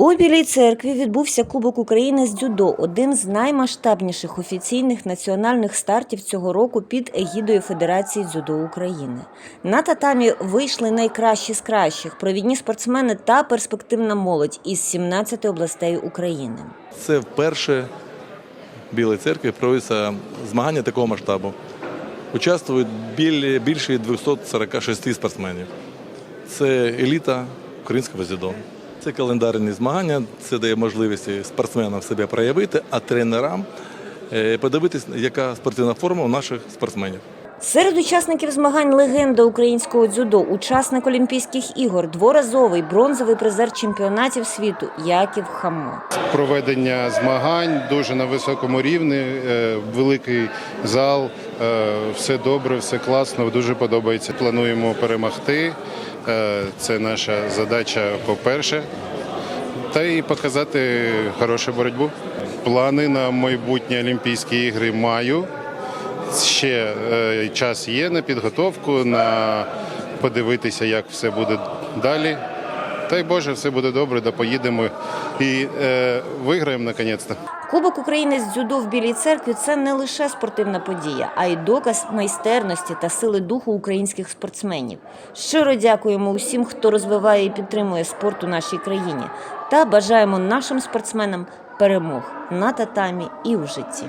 У Білій церкві відбувся Кубок України з дзюдо, один з наймасштабніших офіційних національних стартів цього року під егідою Федерації дзюдо України. На татамі вийшли найкращі з кращих провідні спортсмени та перспективна молодь із 17 областей України. Це вперше в Білій церкві проводяться змагання такого масштабу. Участвують більше 246 спортсменів. Це еліта українського дзюдо. Це календарні змагання, це дає можливість спортсменам себе проявити, а тренерам е, подивитись, яка спортивна форма у наших спортсменів. Серед учасників змагань легенда українського дзюдо, учасник Олімпійських ігор, дворазовий бронзовий призер чемпіонатів світу Яків Хамо. проведення змагань дуже на високому рівні, е, великий зал, е, все добре, все класно, дуже подобається. Плануємо перемогти. Е, Це наша задача, по-перше, та й показати хорошу боротьбу. Плани на майбутні Олімпійські ігри маю. Ще е, час є на підготовку, на подивитися, як все буде далі. Дай Боже, все буде добре, да поїдемо і е, виграємо наконець-то. Кубок України з дзюдо в Білій церкві це не лише спортивна подія, а й доказ майстерності та сили духу українських спортсменів. Щиро дякуємо усім, хто розвиває і підтримує спорт у нашій країні, та бажаємо нашим спортсменам перемог на татамі і у житті.